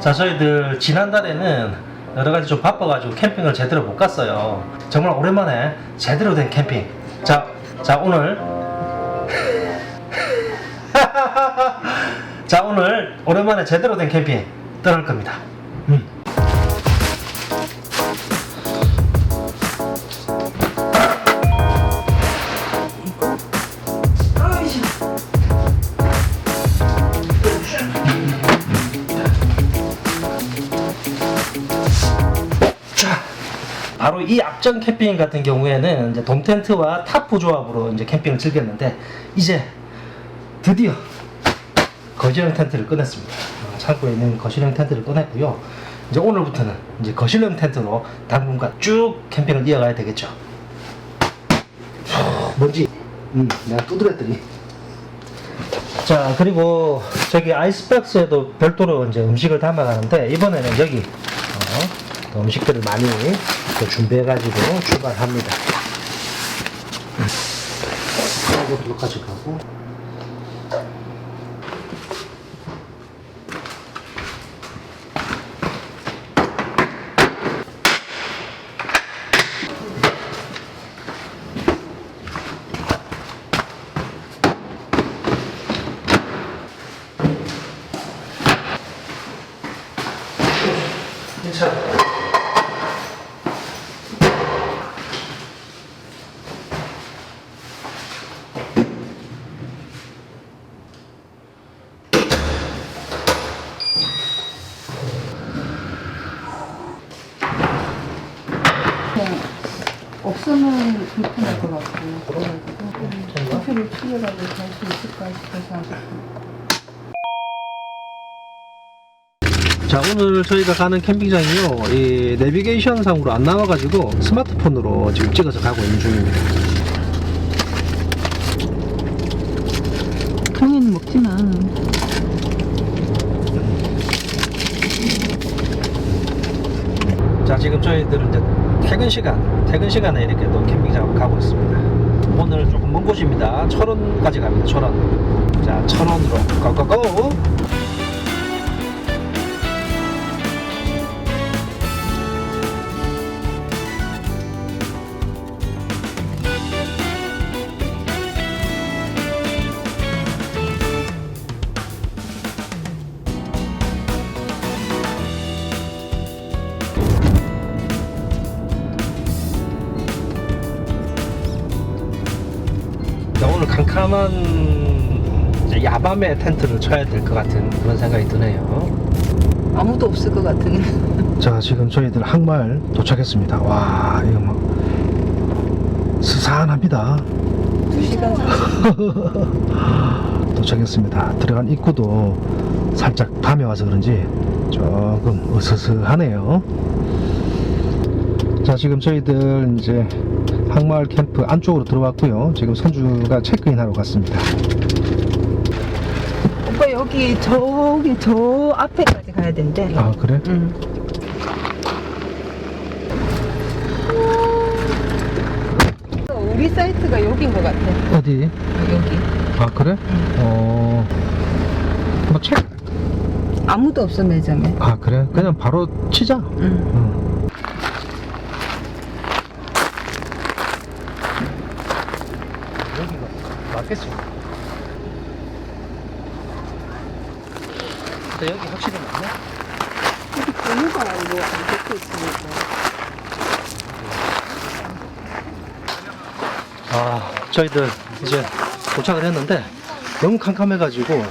자, 저희들 지난달에는 여러 가지 좀 바빠가지고 캠핑을 제대로 못 갔어요. 정말 오랜만에 제대로 된 캠핑. 자, 자 오늘 자 오늘 오랜만에 제대로 된 캠핑 떠날 겁니다. 이 앞전 캠핑 같은 경우에는 이제 돔 텐트와 타프 조합으로 이제 캠핑을 즐겼는데 이제 드디어 거실형 텐트를 꺼냈습니다. 어, 창고에 있는 거실형 텐트를 꺼냈고요. 이제 오늘부터는 이제 거실형 텐트로 당분간 쭉 캠핑을 이어가야 되겠죠. 후, 뭔지 음, 내가 두드렸더니 자 그리고 저기 아이스박스에도 별도로 이제 음식을 담아가는데 이번에는 여기 음식들을 많이 또 준비해가지고 출발합니다. 이것도 가져가고 없으면 불편할 것 같고 그래가지고 커피를 튀겨라도 갈수 있을까 싶어서 자 오늘 저희가 가는 캠핑장이요. 이 내비게이션 상으로 안 나와가지고 스마트폰으로 지금 찍어서 가고 있는 중입니다. 당연히 먹지만 지금 저희들은 이제 퇴근 시간 퇴근 시간에 이렇게 또 캠핑장을 가고 있습니다. 오늘 조금 먼 곳입니다. 철원까지 갑니다 철원. 자 철원으로 고고고 캄캄한 야밤에 텐트를 쳐야 될 것 같은 그런 생각이 드네요. 아무도 없을 것 같은. 자 지금 저희들 항마을 도착했습니다. 와 이거 뭐 스산합니다. 2시간 도착했습니다. 들어간 입구도 살짝 밤에 와서 그런지 조금 으스스하네요. 자 지금 저희들 이제 항마을 캠프 안쪽으로 들어왔고요 지금 선주가 체크인 하러 갔습니다 오빠 여기 저기 저 앞에까지 가야 된대 아 그래? 응. 우리 사이트가 여긴 것 같아 어디? 여기 아 그래? 어... 뭐 책? 아무도 없어 매점에 아 그래? 그냥 바로 치자 응. 응. 여기가 맞겠지? 근데 여기 확실히 맞네? 여기 번호가 뭐안 적혀 있으니까 아 저희들 이제 도착을 했는데 너무 캄캄해가지고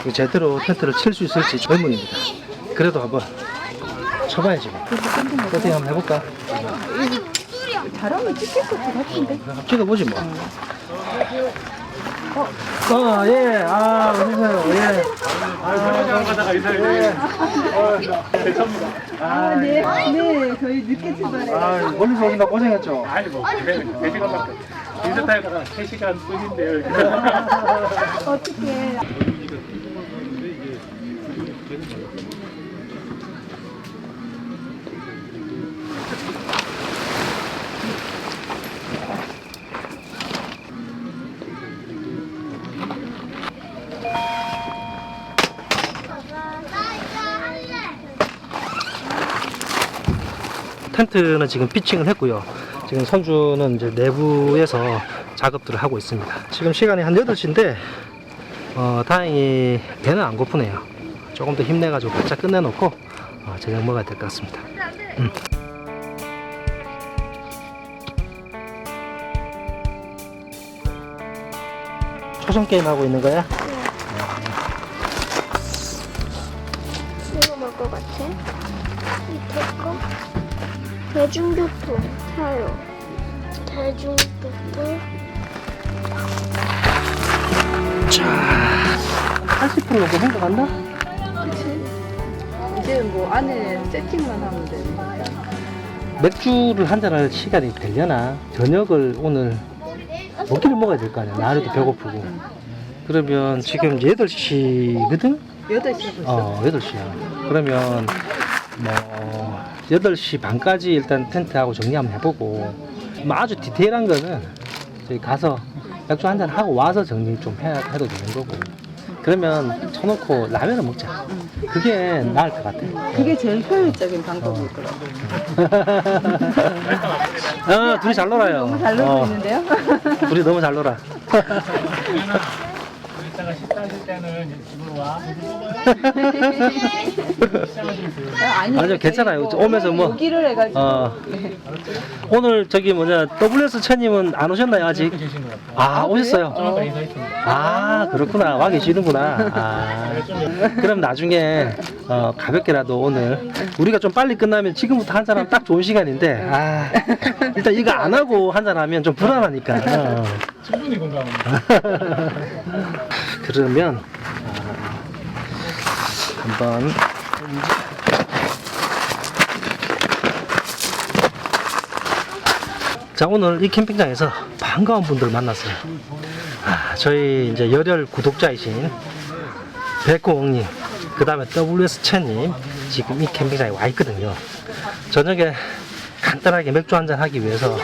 이거 제대로 텐트를 칠 수 있을지 의문입니다 그래도 한번 쳐봐야지 뭐. 어떻게 한번 해볼까? 잘하면 찍힐 것 같은데 찍어보지 뭐. 어, 예, 아, 오세요, 예. 가다가 이사를 예. 아, 네, 네, 저희 늦게 출발해요. 아, 멀리서 오신다 고생했죠? 아니 뭐 4시간밖에 이제 타고 3시간 뿐인데요. 어떻게? 텐트는 지금 피칭을 했고요. 지금 선주는 이제 내부에서 작업들을 하고 있습니다. 지금 시간이 한 8시인데, 어, 다행히 배는 안 고프네요. 조금 더 힘내가지고 바짝 끝내놓고, 어, 저녁 먹어야 될 것 같습니다. 음. 초성 게임 하고 있는 거야? 이거 먹을 것 같아? 밑에 거? 대중교통 타요. 대중교통 80% 정도 생각한다? 그치? 이제 뭐 안에 세팅만 하면 되니까. 맥주를 한잔할 시간이 되려나? 저녁을 오늘 먹기를 먹어야 될 거 아니야. 나래도 배고프고. 그러면 지금 8시거든? 8시에 벌써. 어, 8시야. 그러면 뭐 8시 반까지 일단 텐트하고 정리 한번 해보고 뭐 아주 디테일한 거는 저희 가서 맥주 한잔 하고 와서 정리 좀 해, 해도 되는 거고 그러면 쳐놓고 라면을 먹자. 그게 나을 것 같아. 그게 제일 효율적인 방법일 거라고. 어, 둘이 잘 놀아요. 너무 잘 놀고 어, 있는데요? 둘이 너무 잘 놀아. 이따가 식사하실 때는 집으로 와. 아니, 아니요, 괜찮아요. 오면서 뭐- 여기를 해가지고. 어, 오늘 저기 뭐냐 WS 채님은 안 오셨나요 아직? 계신 것 같아요. 아 오셨어요. 좀 아까 인사했습니다. 아 그렇구나 와 계시는구나. 아, 그럼 나중에 어, 가볍게라도 오늘 우리가 좀 빨리 끝나면 지금부터 한 잔하면 딱 좋은 시간인데 아 일단 이거 안 하고 한 잔하면 좀 불안하니까. 어. 충분히 공감합니다. 그러면 아, 한번 자 오늘 이 캠핑장에서 반가운 분들 만났어요. 아, 저희 이제 열혈 구독자이신 백호ong님, 그 다음에 WS 채님 지금 이 캠핑장에 와 있거든요. 저녁에 간단하게 맥주 한잔 하기 위해서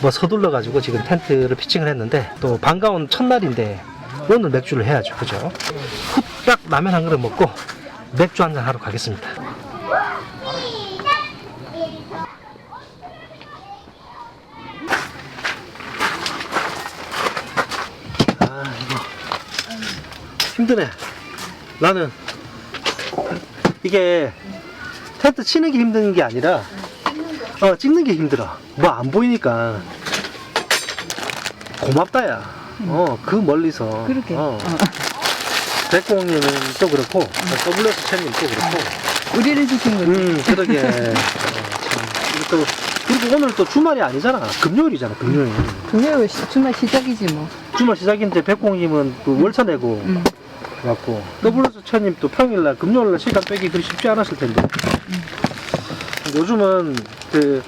뭐 서둘러 가지고 지금 텐트를 피칭을 했는데 또 반가운 첫날인데 오늘 맥주를 해야죠, 그죠? 후딱 라면 한 그릇 먹고 맥주 한 잔 하러 가겠습니다. 아 힘드네. 나는 이게 텐트 치는 게 힘든 게 아니라 어 찍는 게 힘들어. 뭐 안 보이니까 고맙다야. 어 그 멀리서. 그렇게. 어. 어. 백공님은 또 그렇고 WS 채님 또 그렇고. 우리를 지킨 거지. 음 그러게. 어, 참. 이게 또 그리고 오늘 또 주말이 아니잖아. 금요일이잖아. 금요일. 금요일 시- 주말 시작이지 뭐. 주말 시작인데 백공님은 또 월차 내고 음. 갖고 WS 채님 또 평일날 금요일날 시간 빼기 그리 쉽지 않았을 텐데 요즘은 그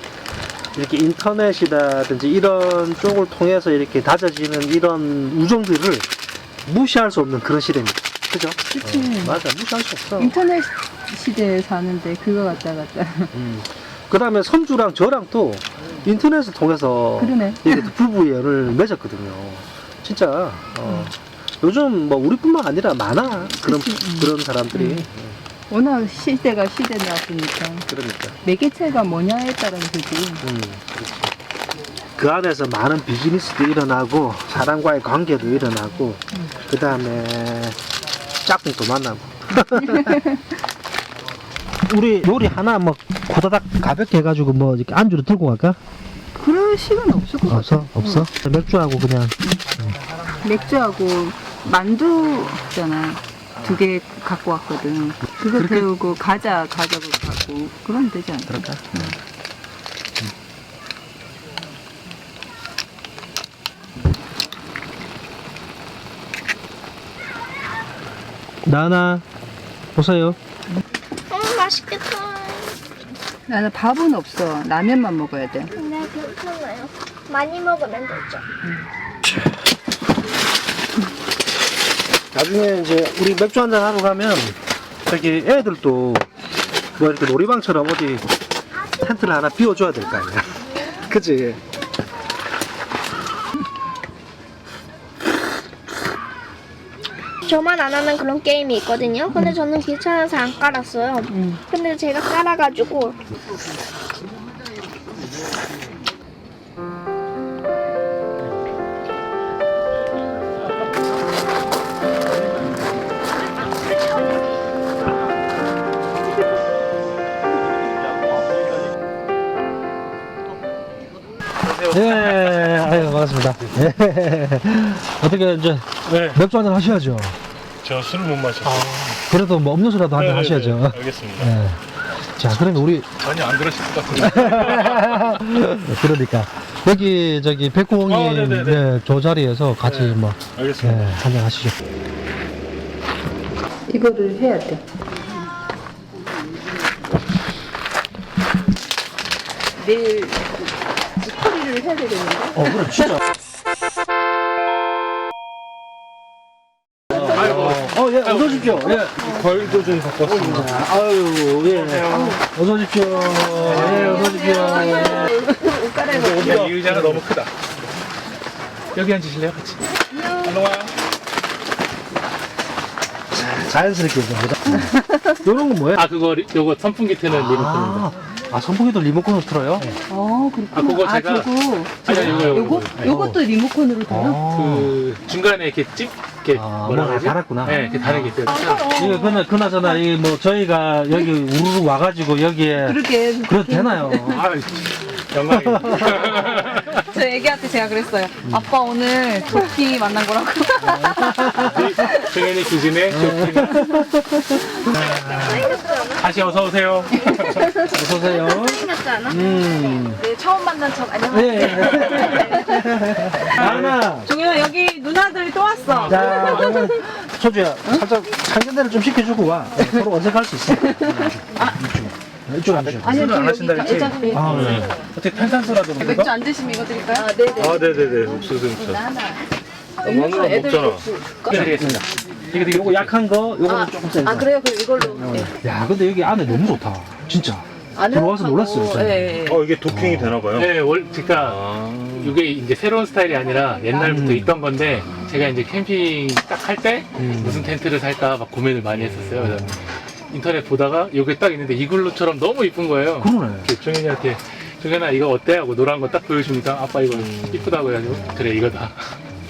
이렇게 인터넷이라든지 이런 쪽을 통해서 이렇게 다져지는 이런 우정들을 무시할 수 없는 그런 시대입니다. 그죠? 그치. 어, 맞아, 무시할 수 없어. 인터넷 시대에 사는데 그거 갖다 갖다. 음. 그 다음에 선주랑 저랑 또 인터넷을 통해서 그러네. 이렇게 또 부부의 연을 맺었거든요. 진짜 어, 요즘 뭐 우리뿐만 아니라 많아 그런 그치, 음. 그런 사람들이 음. 워낙 시대가 시대였으니까 그러니까 매개체가 뭐냐에 따라서 그지. 음. 그 안에서 많은 비즈니스도 일어나고 사람과의 관계도 일어나고 그 다음에 짝꿍도 만나고 우리 요리 하나 뭐 고다닥 가볍게 해가지고 뭐 이렇게 안주로 들고 갈까? 그럴 시간 없을 것 없어? 같아. 없어? 맥주하고 그냥 맥주하고 만두 있잖아. 두 개 갖고 왔거든. 그거 그렇게- 태우고 과자 가져고 가고 그러면 되지 않을까? 그럴까? 나나 보세요. 음 맛있겠다. 나는 밥은 없어. 라면만 먹어야 돼. 네 괜찮아요. 많이 먹으면 되죠. 나중에 이제 우리 맥주 한잔 하러 가면 저기 애들도 뭐 이렇게 놀이방처럼 어디 텐트를 하나 비워줘야 될 거 아니야. 그치? 저만 안 하는 그런 게임이 있거든요. 근데 저는 귀찮아서 안 깔았어요. 응. 근데 제가 깔아가지고 예, 아유, 반갑습니다. 예. 어떻게 이제 네. 맥주 한잔 하셔야죠. 저 술을 못 마셔서. 그래도 뭐 음료수라도 한잔 네, 하셔야죠. 네, 네. 알겠습니다. 예. 자, 그러면 우리 전혀 안 그러실 것 같은데. 그러니까 여기 저기 백구홍님 어, 네네네. 예, 저 자리에서 같이 네. 뭐 알겠습니다. 예, 한잔 하시죠. 이거를 해야 돼. 내일 스토리를 해야 되겠는데? 어, 그래 진짜. 어, 예, 어서 오십시오. 예. 벌도 좀 갖고 왔습니다. 아유, 예. 어서 오십시오. 예, 어서 오십시오. 예. 옷 갈아입어. 야, 이 의자가 너무 크다. 여기 앉으실래요, 같이? 안녕. 자연스럽게 좀 보자. 요런 건 뭐예요? 아, 그거, 리- 요거 선풍기 트는 리모컨입니다. 아, 아 선풍기도 리모컨으로 틀어요? 어, 그렇구나. 아, 그거 제가- 저거. 아니, 아니, 요거, 요거. 요거? 네. 요것도 리모컨으로 돼요? 아, 그, 중간에 이렇게 찝, 이렇게, 아, 뭐라 뭐가 그러지? 달았구나. 네, 이렇게 다른 게 있어요. 이거 그나 그나저나 이 뭐 저희가 여기 우르르 와가지고 여기에 그렇게. 그래도 되나요? 아, 영광입니다. 저 애기한테 제가 그랬어요. 아빠 오늘 토끼 만난 거라고. 승현이 기준에 다시 어서 오세요. 어서 오세요. 생겼지 않아? 음. 네, 처음 만난 척 안녕. 네. 하나. 종현아 여기 누나들이 또 왔어. 자, 소주야, 살짝 상견례를 좀 시켜주고 와. 네, 서로 언색할 수 있어. 이쪽. 이쪽 앉으셔. 아니요, 술을 안 하신다 여기 그랬지? 자- 자- 아, 네. 어떻게 탄산수라도 맥주 먹을까? 안 드시면 이거 드릴까요? 아, 네네. 아, 네네네. 옥수수 옥수수. 음료수 애들 먹잖아. 드리겠습니다. 이거 되게 요거 약한 거, 요거는 아, 조금 센 거. 아, 그래요? 그럼 이걸로. 네. 야, 근데 여기 안에 너무 좋다. 진짜. 안에 들어와서 놀랐어요. 예, 예. 어 이게 도킹이 되나 봐요. 네, 월, 그러니까 이게 이제 새로운 스타일이 아니라 옛날부터 음. 있던 건데 제가 이제 캠핑 딱 할때 음. 무슨 텐트를 살까 막 고민을 많이 했었어요. 그래서 인터넷 보다가 이게 딱 있는데 이글루처럼 너무 이쁜 거예요. 그러네. 종현이한테 종현아 이거 어때? 하고 노란 거 딱 보여주니까 아빠 이거 이쁘다고 해가지고 그래 이거다.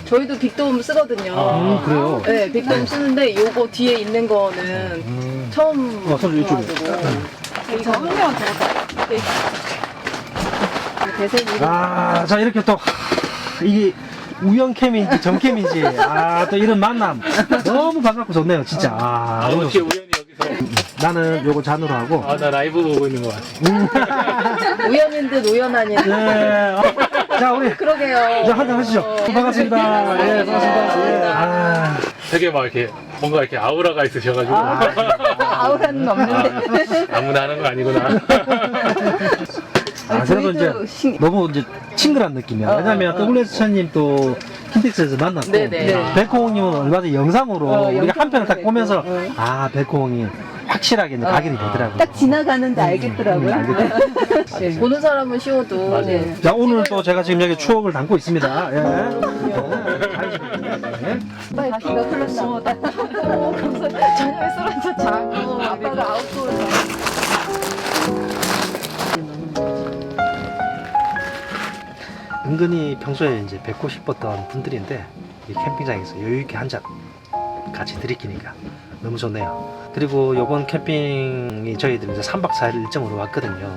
저희도 빅돔 쓰거든요. 음, 그래요. 네, 빅돔 쓰는데 요거 뒤에 있는 거는 음. 처음 어, 선생님 이쪽에. 봐가지고. 이거 한 명은 저거. 대세니 아, 자, 이렇게 또, 하, 이게 우연캠인지 정캠인지, 아, 또 이런 만남. 너무 반갑고 좋네요, 진짜. 아, 아, 너무 어떻게 여기서 나는 요거 잔으로 하고. 아 나 라이브 보고 있는 것 같아. 우연인 듯 우연 아닌 듯. 네. 어, 자, 우리. 그러게요. 자, 한잔 하시죠. 반갑습니다. 예, 반갑습니다. 예. 아, 되게 막 이렇게 뭔가 이렇게 아우라가 있으셔가지고 아우라는 없는데. 아무나 하는 거 아니구나. 아, 그래도 이제 신- 너무 이제 친근한 느낌이야. 어, 왜냐면 어, WS 차님 또 킨텍스에서 만났고, 네네. 백호홍님은 얼마 전에 영상으로 어, 우리가 한 편을 딱 보면서, 뵙고, 어. 아, 백호홍이 확실하게 이제 각인이 아. 되더라고요. 딱 지나가는데 알겠더라고요. 음, 네. 보는 사람은 쉬워도. 네. 자, 오늘 또 제가 지금 여기 추억을 담고 있습니다. 예. 예. 빨리 기가 흘렀나 보다. 저녁에 술 한잔 자고 아빠가 아웃도어에서. 은근히 평소에 이제 뵙고 싶었던 분들인데 이 캠핑장에서 여유 있게 한 잔 같이 들이키니까 너무 좋네요. 그리고 요번 캠핑이 저희들 이제 3박 4일 일정으로 왔거든요.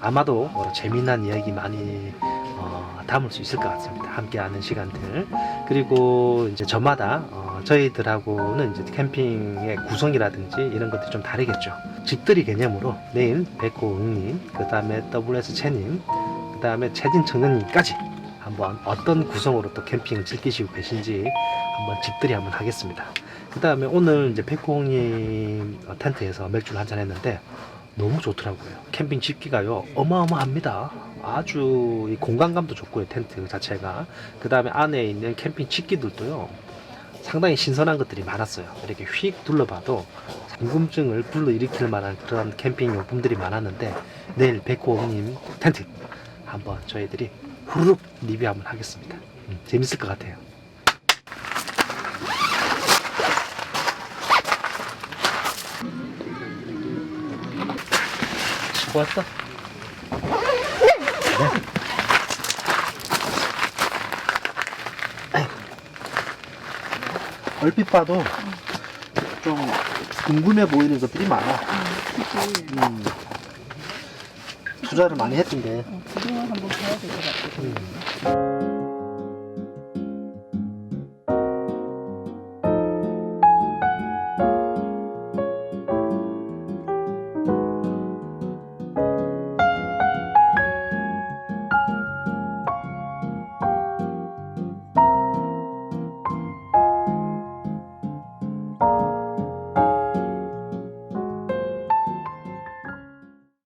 아마도 뭐 재미난 이야기 많이 어, 담을 수 있을 것 같습니다. 함께하는 시간들. 그리고 이제 저마다 어, 저희들하고는 이제 캠핑의 구성이라든지 이런 것들이 좀 다르겠죠. 집들이 개념으로 내일 백호 응님, 그 다음에 WS 채님, 그 다음에 채진 청년님까지 한번 어떤 구성으로 또 캠핑을 즐기시고 계신지 한번 집들이 한번 하겠습니다. 그 다음에 오늘 이제 백호님 텐트에서 맥주를 한잔 했는데 너무 좋더라고요. 캠핑 집기가요 어마어마합니다. 아주 이 공간감도 좋고요 텐트 자체가. 그 다음에 안에 있는 캠핑 집기들도요 상당히 신선한 것들이 많았어요. 이렇게 휙 둘러봐도 궁금증을 불러일으킬 만한 그런 캠핑 용품들이 많았는데 내일 백호님 텐트 한번 저희들이 후루룩 리뷰 한번 하겠습니다. 음, 재밌을 것 같아요. 치고 왔어? 네. 얼핏 봐도 좀 궁금해 보이는 것들이 많아. 음. 투자를 많이 했던데 어, 그동안 한번 봐야 될 것 같거든요.